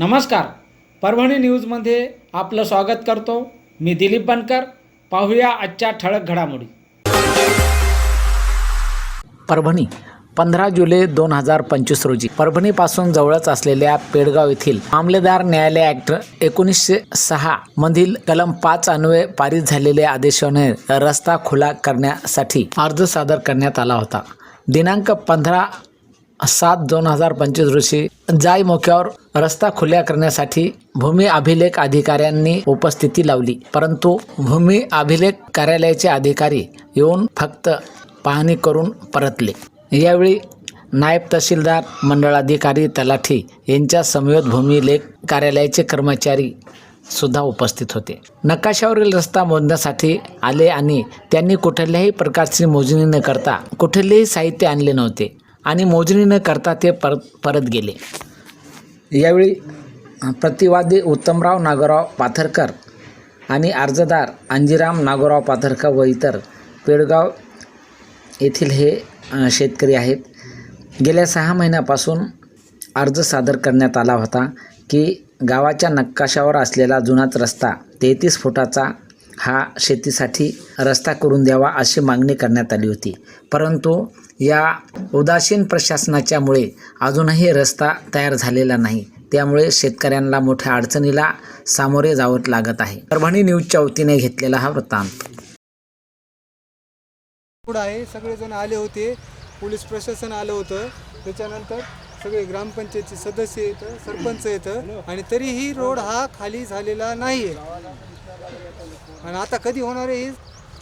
नमस्कार. परभणी न्यूजमध्ये आपलं स्वागत करतो. मी दिलीप बनकर. पाहूया आजच्या ठळक घडामोडी. परभणी पंधरा जुलै दोन हजार पंचवीस रोजी. परभणीपासून जवळच असलेल्या पेडगाव येथील मामलेदार न्यायालय ॲक्ट एकोणीसशे सहा मधील कलम पाच अन्वये पारित झालेल्या आदेशाने रस्ता खुला करण्यासाठी अर्ज सादर करण्यात आला होता. दिनांक पंधरा सात दोन हजार पंचवीस रोजी जाय मोक्यावर रस्ता खुल्या करण्यासाठी भूमी अभिलेख अधिकाऱ्यांनी उपस्थिती लावली. परंतु भूमी अभिलेख कार्यालयाचे अधिकारी येऊन फक्त पाहणी करून परतले. यावेळी नायब तहसीलदार मंडळाधिकारी तलाठी यांच्या समवेत भूमिलेख कार्यालयाचे कर्मचारी सुद्धा उपस्थित होते. नकाशावरील रस्ता मोजण्यासाठी आले आणि त्यांनी कुठल्याही प्रकारची मोजणी न करता कुठलेही साहित्य आणले नव्हते. आणि मोजणी न करता ते परत परत गेले. यावेळी प्रतिवादी उत्तमराव नागोराव पाथरकर आणि अर्जदार अंजिराम नागोराव पाथरकर व इतर पेडगाव येथील हे शेतकरी आहेत. गेल्या सहा महिन्यापासून अर्ज सादर करण्यात आला होता की गावाच्या नकाशावर असलेला जुनाच रस्ता तेहतीस फुटाचा हा शेतीसाठी रस्ता करून द्यावा अशी मागणी करण्यात आली होती. परंतु या उदासीन प्रशासनाच्यामुळे अजूनही रस्ता तयार झालेला नाही. त्यामुळे शेतकऱ्यांना मोठ्या अडचणीला सामोरे जावत लागत आहे. परभणी न्यूजच्या वतीने घेतलेला हा वृत्तांत. आहे. सगळेजण आले होते. पोलीस प्रशासन आलं होतं. त्याच्यानंतर सगळे ग्रामपंचायतचे सदस्य येतं सरपंच येतं आणि तरीही रोड हा खाली झालेला नाही आहे आणि आता कधी होणार आहे हे?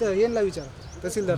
तर यांना विचार. तहसीलदार